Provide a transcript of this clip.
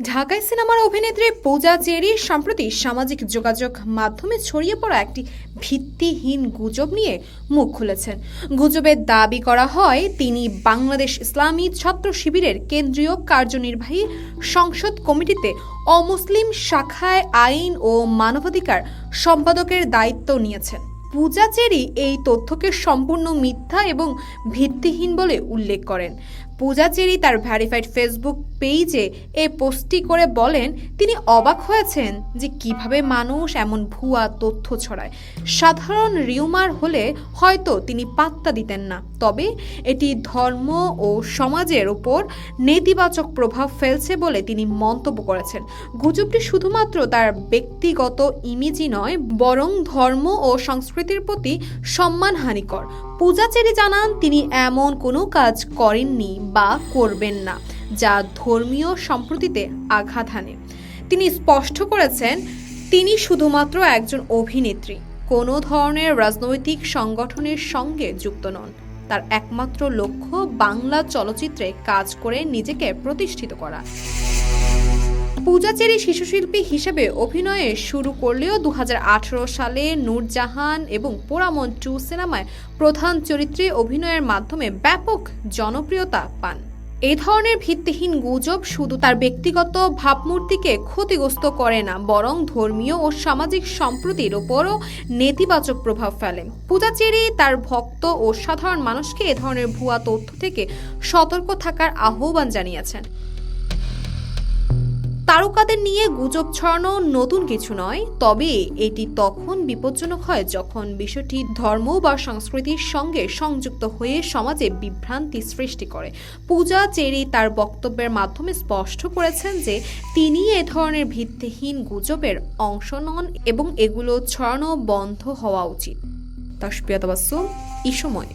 ঢাকায় সিনেমার অভিনেত্রী পূজা চেরি সম্প্রতি সামাজিক যোগাযোগ মাধ্যমে ছড়িয়ে পড়া একটি ভিত্তিহীন গুজব নিয়ে মুখ খুলেছেন। গুজবের দাবি করা হয়, তিনি বাংলাদেশ ইসলামী ছাত্র শিবিরের কেন্দ্রীয় কার্যনির্বাহী সংসদ কমিটিতে অমুসলিম শাখায় আইন ও মানবাধিকার সম্পাদকের দায়িত্ব নিয়েছেন। পূজা চেরি এই তথ্যকে সম্পূর্ণ মিথ্যা এবং ভিত্তিহীন বলে উল্লেখ করেন। পূজা চেরি তার ভ্যারিফাইড ফেসবুক পেজে এ পোস্টটি করে বলেন, তিনি অবাক হয়েছেন যে কীভাবে মানুষ এমন ভুয়া তথ্য ছড়ায়। সাধারণ রিউমার হলে হয়তো তিনি পাত্তা দিতেন না, তবে এটি ধর্ম ও সমাজের ওপর নেতিবাচক প্রভাব ফেলছে বলে তিনি মন্তব্য করেছেন। গুজবটি শুধুমাত্র তার ব্যক্তিগত ইমেজই নয়, বরং ধর্ম ও সংস্কৃতির প্রতি সম্মানহানিকর পূজাচেরি জানান, তিনি এমন কোনো কাজ করেননি বা করবেন না, যা ধর্মীয় সম্প্রতিতে আঘাত হানে। তিনি স্পষ্ট করেছেন, তিনি শুধুমাত্র একজন অভিনেত্রী, কোনো ধরনের রাজনৈতিক সংগঠনের সঙ্গে যুক্ত নন। তার একমাত্র লক্ষ্য বাংলা চলচ্চিত্রে কাজ করে নিজেকে প্রতিষ্ঠিত করা। পূজাচেরি শিশুশিল্পী হিসেবে অভিনয়ে শুরু করলেও দু হাজার আঠারো সালে নূরজাহান এবং পোড়ামন টু সিনেমায় প্রধান চরিত্রে অভিনয়ের মাধ্যমে ব্যাপক জনপ্রিয়তা পান। এই ধরনের ভিত্তিহীন গুজব শুধু তার ব্যক্তিগত ভাবমূর্তিকে ক্ষতিগ্রস্ত করে না, বরং ধর্মীয় ও সামাজিক সম্প্রতির ওপরও নেতিবাচক প্রভাব ফেলে। পূজাচেরি তার ভক্ত ও সাধারণ মানুষকে এ ধরনের ভুয়া তথ্য থেকে সতর্ক থাকার আহ্বান জানিয়েছেন। তারকাদের নিয়ে গুজব ছড়ানো নতুন কিছু নয়, তবে এটি তখন বিপজ্জনক হয় যখন বিষয়টি ধর্ম বা সংস্কৃতির সঙ্গে সংযুক্ত হয়ে সমাজে বিভ্রান্তি সৃষ্টি করে। পূজা চেরি তার বক্তব্যের মাধ্যমে স্পষ্ট করেছেন যে তিনি এ ধরনের ভিত্তিহীন গুজবের অংশ নন এবং এগুলো ছড়ানো বন্ধ হওয়া উচিত। তাসপিয়া তাবাসুম এই সময়ে।